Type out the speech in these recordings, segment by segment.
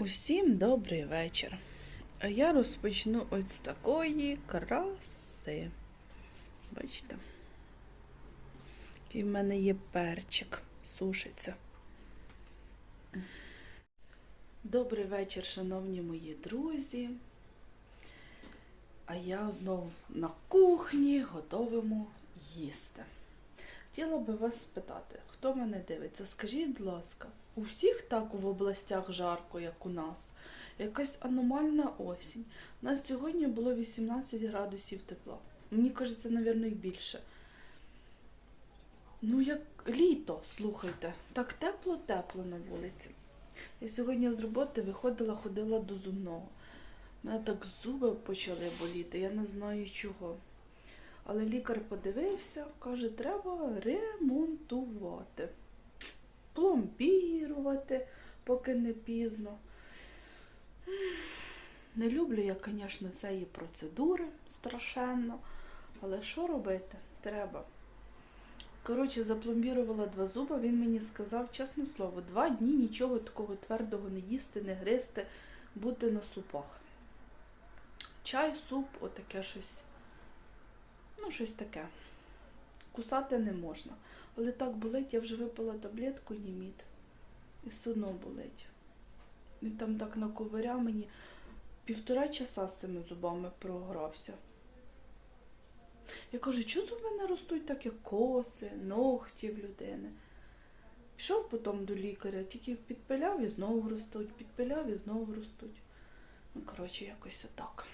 Усім добрий вечір. А я розпочну ось з такої краси. Бачите? Який в мене є перчик, сушиться. Добрий вечір, шановні мої друзі. А я знов на кухні готовимо їсти. Хотіла би вас спитати, хто мене дивиться? Скажіть, будь ласка, у всіх так в областях жарко, як у нас? Якась аномальна осінь. У нас сьогодні було 18 градусів тепла. Мені кажеться, навірно, і більше. Ну, як літо, слухайте, так тепло-тепло на вулиці. Я сьогодні з роботи виходила, ходила до зубного. У мене так зуби почали боліти, я не знаю чого. Але лікар подивився, каже, треба ремонтувати, поки не пізно. Не люблю я, звісно, цієї процедури страшенно, але що робити? Треба. Коротше, запломбірувала два зуби, він мені сказав, чесне слово, два дні нічого такого твердого не їсти, не гризти, бути на супах. Чай, суп, отаке щось. Ну, щось таке. Кусати не можна. Але так болить, я вже випила таблетку німіт. І все одно болить. Він там так наковиряв мені півтора часа з цими зубами програвся. Я кажу, чого зуби не ростуть так, як коси, ногті в людини. Пішов потім до лікаря, тільки підпиляв і знову ростуть, підпиляв і знову ростуть. Ну, коротше, якось отак.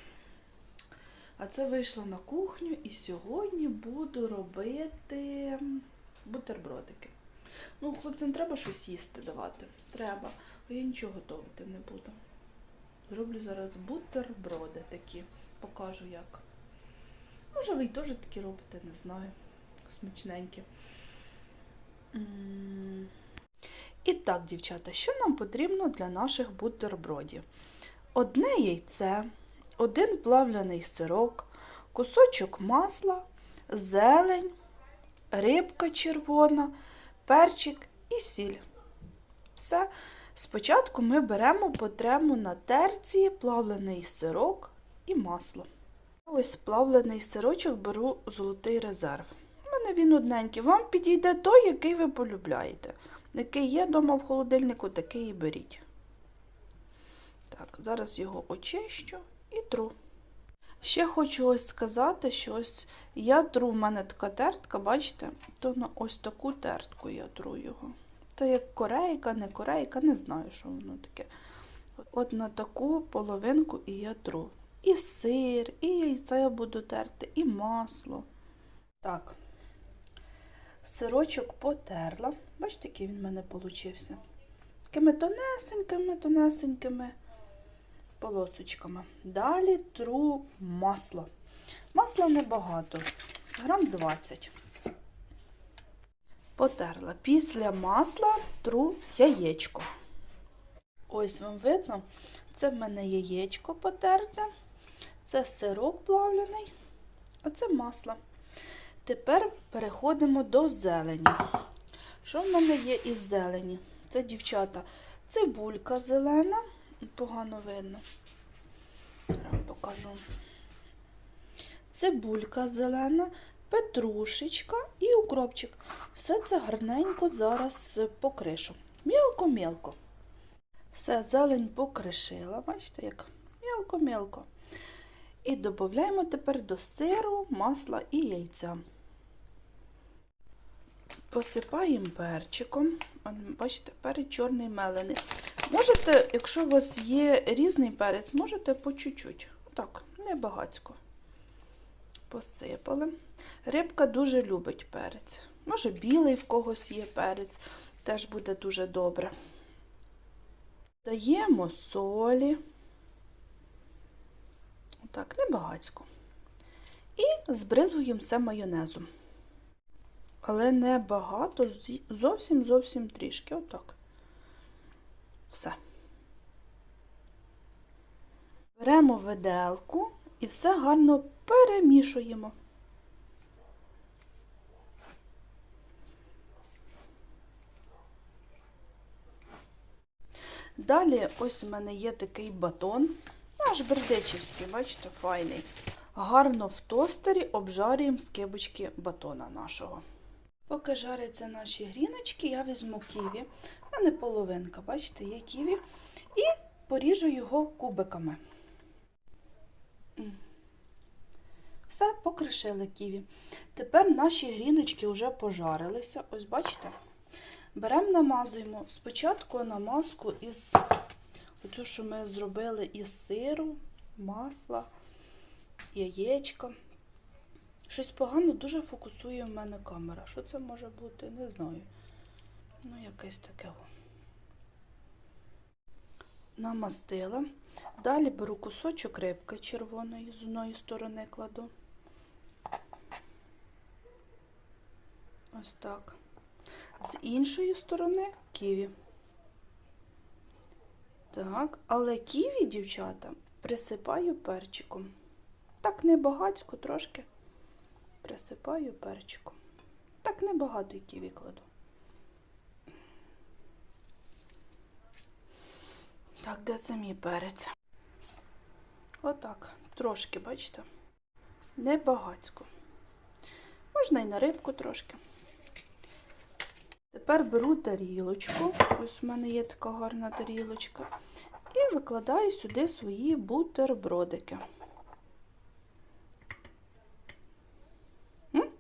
А це вийшла на кухню і сьогодні буду робити бутербродики. Ну, хлопцям треба щось їсти давати. Треба. А я нічого готувати не буду. Зроблю зараз бутерброди такі. Покажу як. Може, ви й теж такі робите, не знаю. Смачненькі. І так, дівчата, що нам потрібно для наших бутербродів? Одне яйце, один плавлений сирок, кусочок масла, зелень, рибка червона, перчик і сіль. Все. Спочатку ми беремо, потремо на терці плавлений сирок і масло. Ось плавлений сирочок беру золотий резерв. У мене він одненький. Вам підійде той, який ви полюбляєте. Який є вдома в холодильнику, такий і беріть. Так, зараз його очищу і тру. Ще хочу ось сказати, що ось я тру, в мене така тертка, бачите, то на ось таку тертку я тру його. Це як корейка, не корейка, не знаю, що воно таке. От на таку половинку і я тру. І сир, і яйце я буду терти, і масло. Так, сирочок потерла. Бачите, який він в мене получився? Такими тонесенькими, тонесенькими полосочками. Далі тру масло. Масла небагато, грам 20. Потерла. Після масла тру яєчко. Ось вам видно, це в мене яєчко потерте, це сирок плавлений, а це масло. Тепер переходимо до зелені. Що в мене є із зелені? Це, дівчата, цибулька зелена, погано видно. Вам покажу. Цибулька зелена, петрушечка і укропчик. Все це гарненько зараз покришу. Мілко-мілко. Все, зелень покришила, бачите, як мілко-мілко. І додаємо тепер до сиру, масла і яйця. Посипаємо перчиком. Бачите, перець чорний мелений. Можете, якщо у вас є різний перець, можете по чуть-чуть. Отак, небагацько. Посипали. Рибка дуже любить перець. Може, білий в когось є перець, теж буде дуже добре. Даємо солі. Отак, небагацько. І збризуємо все майонезом. Але не багато, зовсім-зовсім трішки. Отак. Все. Беремо виделку і все гарно перемішуємо. Далі, ось у мене є такий батон. Наш бердичівський, бачите, файний. Гарно в тостері обжарюємо скибочки батона нашого. Поки жаряться наші гріночки, я візьму ківі. У мене половинка, бачите, є ківі. І поріжу його кубиками. Все, покришили ківі. Тепер наші гріночки вже пожарилися. Ось бачите? Беремо, намазуємо. Спочатку намазку із оцю, що ми зробили із сиру, масла, яєчка. Щось погано дуже фокусує в мене камера. Що це може бути? Не знаю. Ну, якесь таке. Намастила. Далі беру кусочок рибки червоної з одної сторони кладу. Ось так. З іншої сторони ківі. Так, але ківі, дівчата, присипаю перчиком. Так небагацько трошки присипаю перчиком. Так небагато ківі кладу. Так, де це мій перець? Отак, трошки, бачите? Небагацько. Можна і на рибку трошки. Тепер беру тарілочку. Ось в мене є така гарна тарілочка. І викладаю сюди свої бутербродики. М?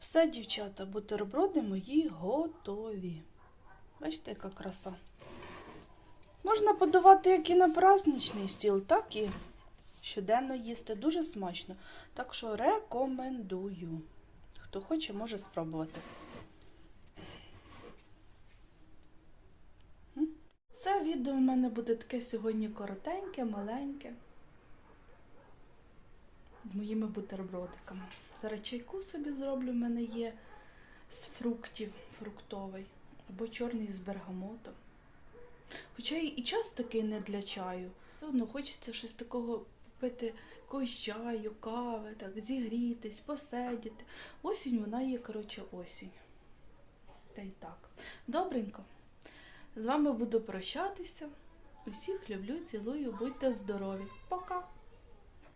Все, дівчата, бутерброди мої готові. Бачите, яка краса. Можна подавати як і на праздничний стіл, так і щоденно їсти. Дуже смачно. Так що рекомендую. Хто хоче, може спробувати. Все відео в мене буде таке сьогодні коротеньке, маленьке. З моїми бутербродиками. Зараз чайку собі зроблю, в мене є з фруктів фруктовий, або чорний з бергамотом. Хоча і час такий не для чаю. Все одно хочеться щось такого попити, якогось чаю, кави, так, зігрітись, посидіти. Осінь вона є, коротше, осінь. Та й так. Добренько. З вами буду прощатися. Усіх люблю, цілую, будьте здорові. Пока!